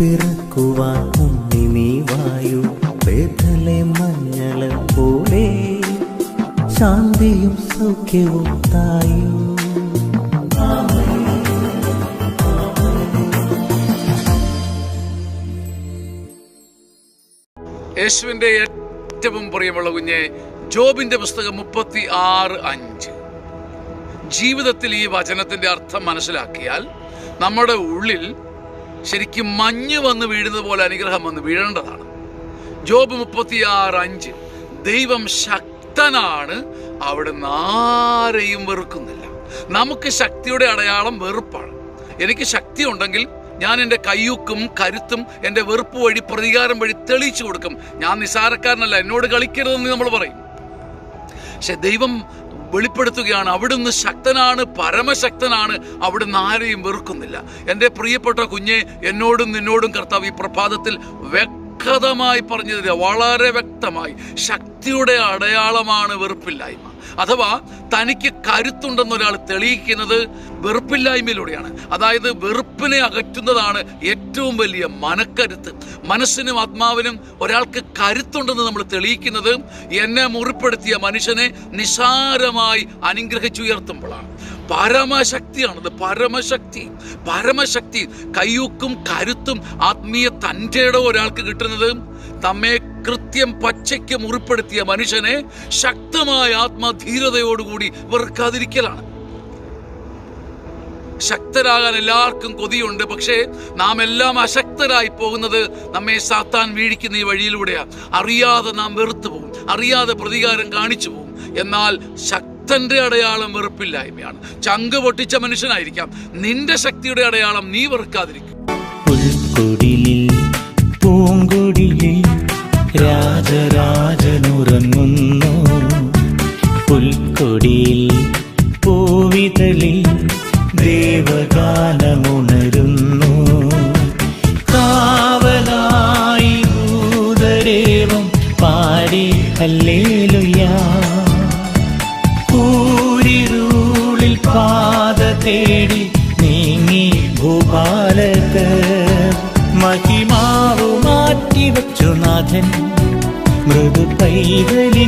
പിറക്കുവാൻ ഉണ്ണി വായു. വേദലെ മഞ്ഞള പോലെ ശാന്തിയും സൗഖ്യവും തായു. യേശുവിന്റെ ഏറ്റവും പ്രിയമുള്ള കുഞ്ഞെ ജോബിന്റെ പുസ്തകം മുപ്പത്തി ആറ് അഞ്ച്. ജീവിതത്തിൽ ഈ വചനത്തിന്റെ അർത്ഥം മനസ്സിലാക്കിയാൽ നമ്മുടെ ഉള്ളിൽ ശരിക്കും മഞ്ഞ് വന്ന് വീഴുന്നത് പോലെ അനുഗ്രഹം വന്ന് വീഴേണ്ടതാണ്. ജോബ് മുപ്പത്തിയാറ് അഞ്ച്. ദൈവം ശക്തനാണ് അവിടുന്ന് ആരെയും വെറുക്കുന്നില്ല. നമുക്ക് ശക്തിയുടെ അടയാളം വെറുപ്പാണ്. എനിക്ക് ശക്തി ഉണ്ടെങ്കിൽ ഞാൻ എന്റെ കയ്യൂക്കും കരുത്തും എന്റെ വെറുപ്പ് വഴി പ്രതികാരം വഴി തെളിയിച്ചു കൊടുക്കും. ഞാൻ നിസാരക്കാരനല്ല എന്നോട് കളിക്കരുതെന്ന് നമ്മൾ പറയും. പക്ഷെ ദൈവം വെളിപ്പെടുത്തുകയാണ്. അവിടുന്ന് ശക്തനാണ് പരമശക്തനാണ്. അവിടുന്ന് ആരെയും വെറുക്കുന്നില്ല. എന്റെ പ്രിയപ്പെട്ട കുഞ്ഞെ എന്നോടും നിന്നോടും കർത്താവ് ഈ പ്രഭാതത്തിൽ വ്യക്തമായി പറഞ്ഞു തരിക വളരെ വ്യക്തമായി. ശക്തിയുടെ അടയാളമാണ് വെറുപ്പില്ലായ്മ. അഥവാ തനിക്ക് കരുത്തുണ്ടെന്ന് ഒരാൾ തെളിയിക്കുന്നത് വെറുപ്പില്ലായ്മയിലൂടെയാണ്. അതായത് വെറുപ്പിനെ അകറ്റുന്നതാണ് ഏറ്റവും വലിയ മനക്കരുത്ത്. മനസ്സിനും ആത്മാവിനും ഒരാൾക്ക് കരുത്തുണ്ടെന്ന് നമ്മൾ തെളിയിക്കുന്നത് എന്നെ മുറിപ്പെടുത്തിയ മനുഷ്യനെ നിസാരമായി അനുഗ്രഹിച്ചുയർത്തുമ്പോഴാണ്. പരമശക്തിയാണത് പരമശക്തി പരമശക്തി. കയ്യൂക്കും കരുത്തും ആത്മീയ തന്റെ ഒരാൾക്ക് കിട്ടുന്നത് തമ്മെ കൃത്യം പച്ചയ്ക്ക് മുറിപ്പെടുത്തിയ മനുഷ്യനെ ശക്തമായ ആത്മധീരതയോടുകൂടി വെറുക്കാതിരിക്കലാണ്. ശക്തരാകാൻ എല്ലാവർക്കും കൊതിയുണ്ട് പക്ഷേ നാം എല്ലാം അശക്തരായി പോകുന്നത് നമ്മെ സാത്താൻ വീഴിക്കുന്ന ഈ വഴിയിലൂടെയാണ് അറിയാതെ നാം വെറുത്തു പോകും അറിയാതെ പ്രതികാരം കാണിച്ചു പോകും. എന്നാൽ ശക്തന്റെ അടയാളം വെറുപ്പില്ലായ്മയാണ്. ചങ്ക് പൊട്ടിച്ച മനുഷ്യനായിരിക്കാം. നിന്റെ ശക്തിയുടെ അടയാളം നീ വെറുക്കാതിരിക്കും. രാജരാജനുറങ്ങുന്നു പുൽക്കൊടിയിൽ പൂവിതളിൽ ദേവഗാനമുണരുന്നു. കാവലായി ഭൂതരേവം പാടി അല്ലേലുയ കൂരിരുളിൽ പാത തേടി നീങ്ങി ഭൂപാലത്ത് മഹിമാവു മാറ്റിവച്ചു നാഥൻ. മൃദു ചിറകേറി